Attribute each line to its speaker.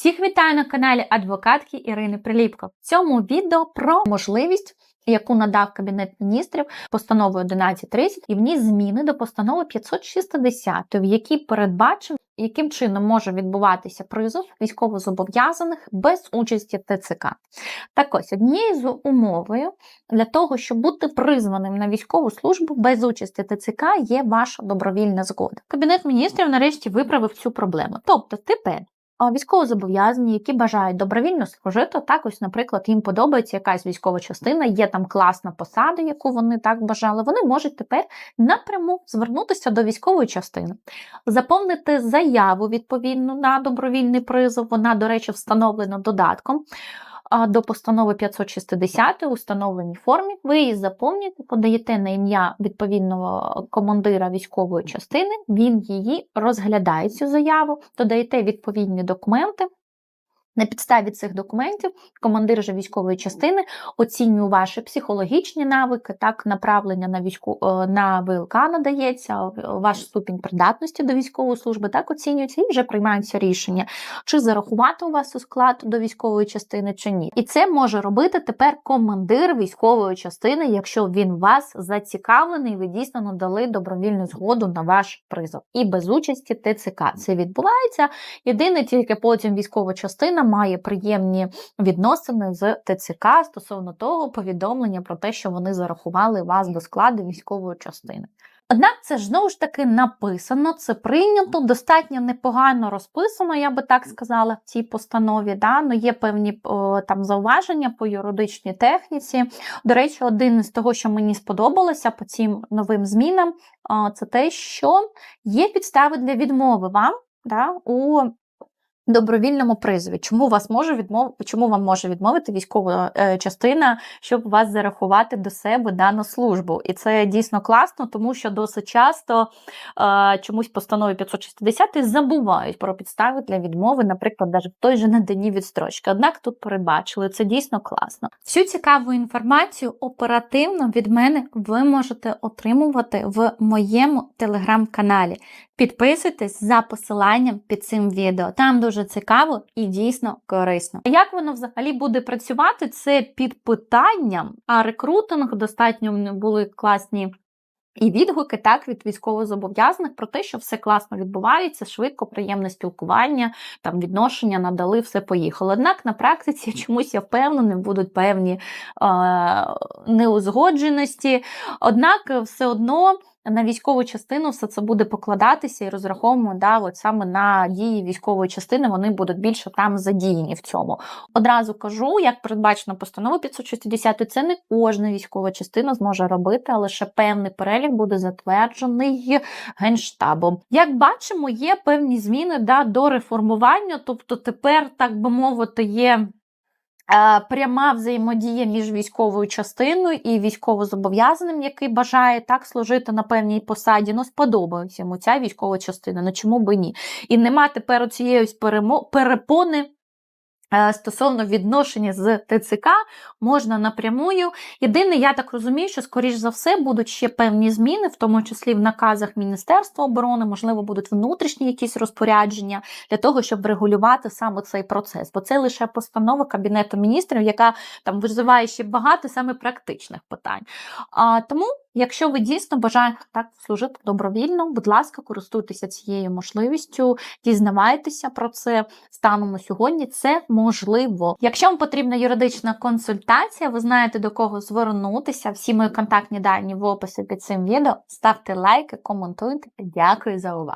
Speaker 1: Всіх вітаю на каналі адвокатки Ірини Приліпко. В цьому відео про можливість, яку надав Кабінет міністрів постановою 1130, і в ній зміни до постанови 560, в якій передбачено, яким чином може відбуватися призов військовозобов'язаних без участі ТЦК. Так ось однією з умовою для того, щоб бути призваним на військову службу без участі ТЦК, є ваша добровільна згода. Кабінет міністрів нарешті виправив цю проблему. Тобто, тепер Військовозобов'язані, які бажають добровільно служити, так ось, наприклад, їм подобається якась військова частина, є там класна посада, яку вони так бажали. Вони можуть тепер напряму звернутися до військової частини, заповнити заяву відповідну на добровільний призов. Вона, до речі, встановлена додатком. До постанови 560 у встановленій формі, ви заповнюєте, подаєте на ім'я відповідного командира військової частини, він її розглядає цю заяву, додаєте відповідні документи. На підставі цих документів командир же військової частини оцінює ваші психологічні навики, так, направлення на війську на ВЛК надається, ваш ступінь придатності до військової служби, так оцінюється і вже приймаються рішення, чи зарахувати у вас у склад до військової частини, чи ні. І це може робити тепер командир військової частини, якщо він вас зацікавлений, ви дійсно надали добровільну згоду на ваш призов. І без участі ТЦК це відбувається. Єдине, тільки потім військова частина має приємні відносини з ТЦК стосовно того повідомлення про те, що вони зарахували вас до складу військової частини. Однак це ж знову ж таки написано, це прийнято, достатньо непогано розписано, я би так сказала, в цій постанові. Да? Ну, Є певні о, там зауваження по юридичній техніці. До речі, один із того, що мені сподобалося по цим новим змінам, о, це те, що є підстави для відмови вам да, у добровільному призові. Чому вас може відмов... Чому вам може відмовити військова е, частина, щоб вас зарахувати до себе дану службу? І це дійсно класно, тому що досить часто е, чомусь постанови 560 забувають про підстави для відмови, наприклад, навіть в той же наданні відстрочки. Однак тут передбачили це дійсно класно. Всю цікаву інформацію оперативно від мене ви можете отримувати в моєму телеграм-каналі. Підписуйтесь за посиланням під цим відео. Там дуже цікаво і дійсно корисно. Як воно взагалі буде працювати? Це під питанням, а рекрутинг достатньо були класні. І відгуки так від військовозобов'язаних про те, що все класно відбувається, швидко, приємне спілкування, там відношення надали, все поїхало. Однак на практиці чомусь я впевнена, будуть певні е, неузгодженості. Однак, все одно на військову частину все це буде покладатися і розраховуємо да, от саме на дії військової частини, вони будуть більше там задіяні в цьому. Одразу кажу, як передбачено постановою 560, це не кожна військова частина зможе робити, а лише певний перелік буде затверджений генштабом. Як бачимо, є певні зміни да, до реформування, тобто тепер, так би мовити, є. Пряма взаємодія між військовою частиною і військовозобов'язаним, який бажає так служити на певній посаді. Ну, сподобалася йому ця військова частина. Ну чому би ні? І нема тепер цієї перепони Е, стосовно відношення з ТЦК можна напрямую. Єдине, я так розумію, що, скоріш за все, будуть ще певні зміни, в тому числі в наказах Міністерства оборони, можливо, будуть внутрішні якісь розпорядження для того, щоб регулювати саме цей процес. Бо це лише постанова Кабінету міністрів, яка там визиває ще багато саме практичних питань. А, Тому. Якщо ви дійсно бажаєте так служити добровільно, будь ласка, користуйтеся цією можливістю, дізнавайтеся про це станом на сьогодні. Це можливо. Якщо вам потрібна юридична консультація, ви знаєте до кого звернутися. Всі мої контактні дані в описі під цим відео. Ставте лайки, коментуйте. Дякую за увагу.